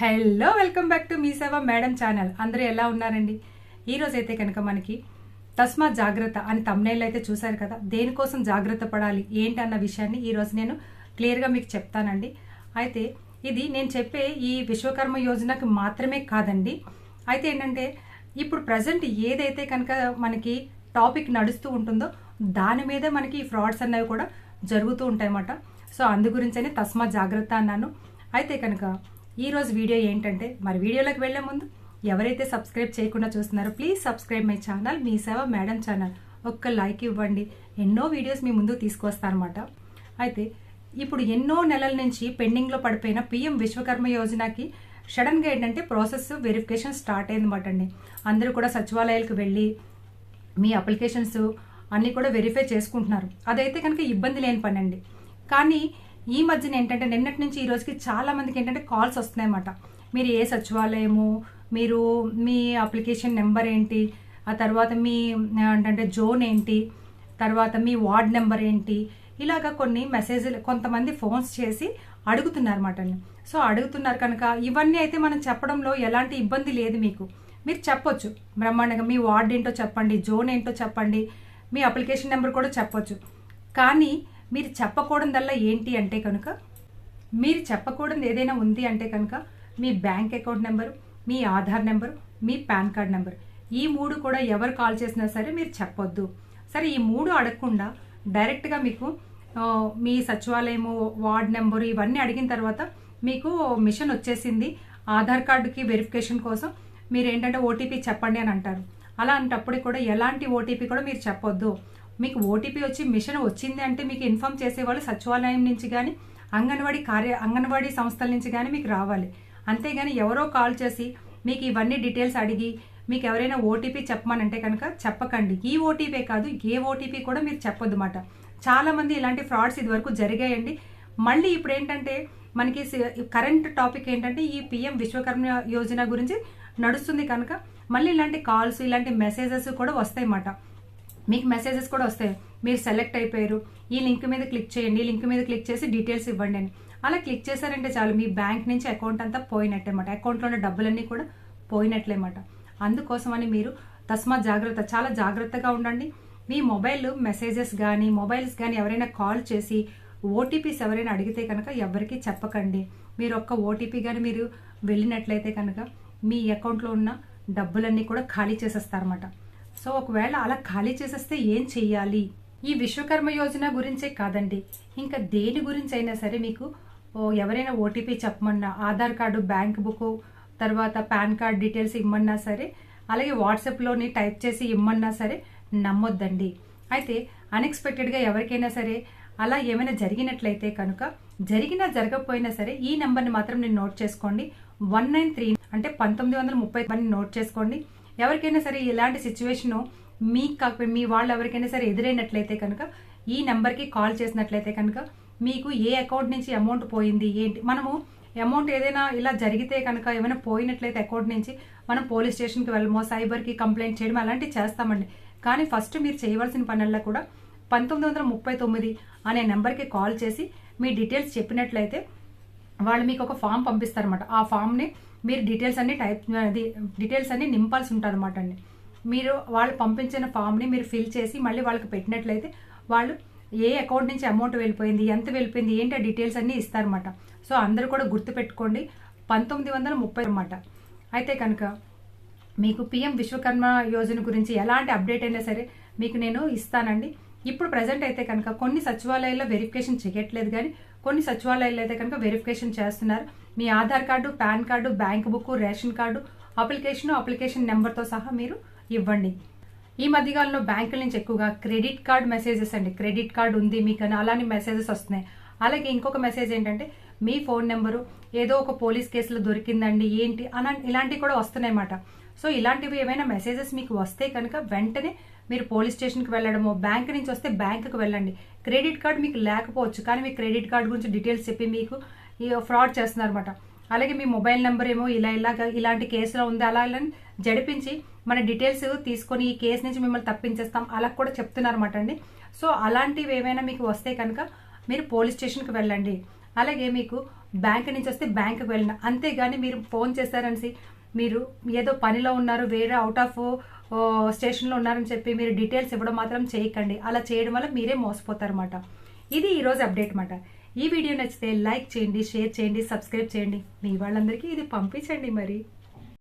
Hello welcome back to Mee Seva madam channel. అందరూ ఎలా ఉన్నారండి? ఈరోజు అయితే కనుక మనకి తస్మా జాగ్రత్త అని తమ్నైల్ అయితే చూశారు కదా దేనికోసం జాగ్రత్త పడాలి ఏంటి అన్న విషయాన్ని ఈరోజు నేను క్లియర్గా మీకు చెప్తానండి. అయితే ఇది నేను చెప్పే ఈ విశ్వకర్మ యోజనకు మాత్రమే కాదండి. అయితే ఏంటంటే ఇప్పుడు ప్రజెంట్ ఏదైతే కనుక మనకి టాపిక్ నడుస్తూ ఉంటుందో దాని మీద మనకి ఈ ఫ్రాడ్స్ అనేవి కూడా జరుగుతూ ఉంటాయన్నమాట. సో అందు గురించనే తస్మా జాగ్రత్త అన్నాను. అయితే కనుక ఈరోజు వీడియో ఏంటంటే మరి వీడియోలోకి వెళ్ళే ముందు ఎవరైతే సబ్స్క్రైబ్ చేయకుండా చూస్తున్నారో please subscribe my channel Mee Seva madam channel ఒక్క లైక్ ఇవ్వండి. ఎన్నో వీడియోస్ మీ ముందు తీసుకొస్తానమాట అయితే ఇప్పుడు ఎన్నో నెలల నుంచి పెండింగ్లో పడిపోయిన పిఎం విశ్వకర్మ యోజనకి సడన్గా ఏంటంటే ప్రాసెస్ వెరిఫికేషన్ స్టార్ట్ అయిందన్నమాట అండి. అందరూ కూడా సచివాలయాలకు వెళ్ళి మీ అప్లికేషన్స్ అన్నీ కూడా వెరిఫై చేసుకుంటున్నారు. అదైతే కనుక ఇబ్బంది లేని పని అండి. కానీ ఈ మధ్యన ఏంటంటే నిన్నటి నుంచి ఈ రోజుకి చాలా మందికి ఏంటంటే కాల్స్ వస్తున్నాయన్నమాట. మీరు ఏ సచివాలయము మీరు మీ అప్లికేషన్ నెంబర్ ఏంటి ఆ తర్వాత మీ ఏంటంటే జోన్ ఏంటి తర్వాత మీ వార్డ్ నెంబర్ ఏంటి ఇలాగా కొన్ని మెసేజ్లు కొంతమంది ఫోన్స్ చేసి అడుగుతున్నారు అన్నమాట సో అడుగుతున్నారు కనుక ఇవన్నీ అయితే మనం చెప్పడంలో ఎలాంటి ఇబ్బంది లేదు మీకు. మీరు చెప్పొచ్చు. బ్రహ్మాండంగా మీ వార్డ్ ఏంటో చెప్పండి జోన్ ఏంటో చెప్పండి మీ అప్లికేషన్ నెంబర్ కూడా చెప్పొచ్చు. కానీ మీరు చెప్పకూడదల్లా ఏంటి అంటే కనుక మీరు చెప్పకూడదు ఏదైనా ఉంది అంటే కనుక మీ బ్యాంక్ అకౌంట్ నెంబరు మీ ఆధార్ నెంబరు మీ పాన్ కార్డ్ నెంబర్ ఈ మూడు కూడా ఎవరు కాల్ చేసినా సరే మీరు చెప్పొద్దు. సరే ఈ మూడు అడగకుండా డైరెక్ట్గా మీకు మీ సచివాలయము వార్డ్ నెంబరు ఇవన్నీ అడిగిన తర్వాత మీకు మిషన్ వచ్చేసింది. ఆధార్ కార్డుకి వెరిఫికేషన్ కోసం మీరు ఏంటంటే ఓటీపీ చెప్పండి అని అంటారు. అలాంటప్పుడు కూడా ఎలాంటి ఓటీపీ కూడా మీరు చెప్పొద్దు. మీకు ఓటీపీ వచ్చి మిషన్ వచ్చింది అంటే మీకు ఇన్ఫామ్ చేసేవాళ్ళు సచివాలయం నుంచి కానీ అంగన్వాడీ కార్య అంగన్వాడీ సంస్థల నుంచి కానీ మీకు రావాలి. అంతేగాని ఎవరో కాల్ చేసి మీకు ఇవన్నీ డీటెయిల్స్ అడిగి మీకు ఎవరైనా ఓటీపీ చెప్పమనంటే కనుక చెప్పకండి. ఈ ఓటీపీ కాదు ఏ ఓటీపీ కూడా మీరు చెప్పొద్దు మాట చాలా మంది ఇలాంటి ఫ్రాడ్స్ ఇదివరకు జరిగాయండి. మళ్ళీ ఇప్పుడు ఏంటంటే మనకి కరెంట్ టాపిక్ ఏంటంటే ఈ పిఎం విశ్వకర్మ యోజన గురించి నడుస్తుంది కనుక మళ్ళీ ఇలాంటి కాల్స్ ఇలాంటి మెసేజెస్ కూడా వస్తాయి అన్నమాట మీకు మెసేజెస్ కూడా వస్తాయి. మీరు సెలెక్ట్ అయిపోయారు. ఈ లింక్ మీద క్లిక్ చేయండి. ఈ లింక్ మీద క్లిక్ చేసి డీటెయిల్స్ ఇవ్వండి అని. అలా క్లిక్ చేశారంటే చాలు మీ బ్యాంక్ నుంచి అకౌంట్ అంతా పోయినట్టే అన్నమాట అకౌంట్లో ఉన్న డబ్బులన్నీ కూడా పోయినట్లే అన్నమాట అందుకోసమని మీరు తస్మాత్ జాగ్రత్త చాలా జాగ్రత్తగా ఉండండి. మీ మొబైల్ మెసేజెస్ కానీ మొబైల్స్ కానీ ఎవరైనా కాల్ చేసి ఓటీపీస్ ఎవరైనా అడిగితే కనుక ఎవరికి చెప్పకండి. మీరు ఒక్క ఓటీపీ కానీ మీరు వెళ్ళినట్లయితే కనుక మీ అకౌంట్లో ఉన్న డబ్బులన్నీ కూడా ఖాళీ చేసేస్తారన్నమాట. సో ఒకవేళ అలా ఖాళీ చేసేస్తే ఏం చెయ్యాలి? ఈ విశ్వకర్మ యోజన గురించే కాదండి. ఇంకా దేని గురించి అయినా సరే మీకు ఎవరైనా ఓటీపీ చెప్పమన్నా ఆధార్ కార్డు బ్యాంక్ బుక్ తర్వాత పాన్ కార్డ్ డీటెయిల్స్ ఇమ్మన్నా సరే అలాగే వాట్సాప్లోని టైప్ చేసి ఇమ్మన్నా సరే నమ్మొద్దండి. అయితే అన్ఎక్స్పెక్టెడ్గా ఎవరికైనా సరే అలా ఏమైనా జరిగినట్లయితే కనుక జరిగినా జరగకపోయినా సరే ఈ నెంబర్ని మాత్రం నేను నోట్ చేసుకోండి. వన్ నైన్ త్రీ అంటే పంతొమ్మిది వందల ముప్పై నోట్ చేసుకోండి. ఎవరికైనా సరే ఇలాంటి సిచ్యువేషన్ మీకు కాకపోయి మీ వాళ్ళు ఎవరికైనా సరే ఎదురైనట్లయితే కనుక ఈ నెంబర్కి కాల్ చేసినట్లయితే కనుక మీకు ఏ అకౌంట్ నుంచి అమౌంట్ పోయింది ఏంటి? మనము అమౌంట్ ఏదైనా ఇలా జరిగితే కనుక ఏమైనా పోయినట్లయితే అకౌంట్ నుంచి మనం పోలీస్ స్టేషన్కి వెళ్ళమో సైబర్కి కంప్లైంట్ చేయడం అలాంటివి చేస్తామండి. కానీ ఫస్ట్ మీరు చేయవలసిన పనుల్లో కూడా పంతొమ్మిది వందల ముప్పై తొమ్మిది అనే నెంబర్కి కాల్ చేసి మీ డీటెయిల్స్ చెప్పినట్లయితే వాళ్ళు మీకు ఒక ఫామ్ పంపిస్తారన్నమాట. ఆ ఫామ్ని మీరు డీటెయిల్స్ అన్ని టైప్ అది డీటెయిల్స్ అన్ని నింపాల్సి ఉంటుంది అనమాట అండి. మీరు వాళ్ళు పంపించిన ఫామ్ని మీరు ఫిల్ చేసి మళ్ళీ వాళ్ళకి పెట్టినట్లయితే వాళ్ళు ఏ అకౌంట్ నుంచి అమౌంట్ వెళ్ళిపోయింది ఎంత వెళ్ళిపోయింది ఏంటి ఆ డీటెయిల్స్ అన్నీ ఇస్తారన్నమాట. సో అందరూ కూడా గుర్తుపెట్టుకోండి. పంతొమ్మిది వందల ముప్పై అనమాట అయితే కనుక మీకు పిఎం విశ్వకర్మ యోజన గురించి ఎలాంటి అప్డేట్ అయినా సరే మీకు నేను ఇస్తానండి. ఇప్పుడు ప్రజెంట్ అయితే కనుక కొన్ని సచివాలయాల్లో వెరిఫికేషన్ చేయట్లేదు కానీ కొన్ని సచివాలయాల్లో అయితే కనుక వెరిఫికేషన్ చేస్తున్నారు. మీ Aadhaar card PAN card bank book ration card application application నెంబర్తో సహా మీరు ఇవ్వండి. ఈ మధ్యకాలంలో బ్యాంకుల నుంచి ఎక్కువగా క్రెడిట్ కార్డ్ మెసేజెస్ అండి. క్రెడిట్ కార్డ్ ఉంది మీకు అలానే మెసేజెస్ వస్తున్నాయి. అలాగే ఇంకొక మెసేజ్ ఏంటంటే మీ ఫోన్ నెంబరు ఏదో ఒక పోలీస్ కేసులో దొరికిందండి ఏంటి అలా ఇలాంటివి కూడా వస్తున్నాయి అన్నమాట సో ఇలాంటివి ఏమైనా మెసేజెస్ మీకు వస్తే కనుక వెంటనే మీరు పోలీస్ స్టేషన్కి వెళ్ళడమో బ్యాంక్ నుంచి వస్తే బ్యాంకుకి వెళ్ళండి. క్రెడిట్ కార్డు మీకు లేకపోవచ్చు కానీ మీ క్రెడిట్ కార్డు గురించి డీటెయిల్స్ చెప్పి మీకు ఫ్రాడ్ ఫ్రాడ్ చేస్తున్నారన్నమాట. అలాగే మీ మొబైల్ నెంబర్ ఏమో ఇలా ఇలాగా ఇలాంటి కేసులో ఉంది అలా ఇలా అని జడిపించి మన డీటెయిల్స్ తీసుకొని ఈ కేసు నుంచి మిమ్మల్ని తప్పించేస్తాం అలా కూడా చెప్తున్నారన్నమాట అండి. సో అలాంటివి ఏమైనా మీకు వస్తే కనుక మీరు పోలీస్ స్టేషన్కి వెళ్ళండి. అలాగే మీకు బ్యాంక్ నుంచి వస్తే బ్యాంకుకి వెళ్ళిన అంతేగాని మీరు ఫోన్ చేశారనేసి మీరు ఏదో పనిలో ఉన్నారు వేరే అవుట్ ఆఫ్ స్టేషన్లో ఉన్నారని చెప్పి మీరు డీటెయిల్స్ ఇవ్వడం మాత్రం చేయకండి. అలా చేయడం వల్ల మీరే మోసపోతారన్నమాట. ఇది ఈరోజు అప్డేట్ అన్నమాట. ఈ వీడియో నచ్చితే లైక్ చేయండి షేర్ చేయండి సబ్స్క్రైబ్ చేయండి. మీ వాళ్ళందరికీ ఇది పంపించండి మరి.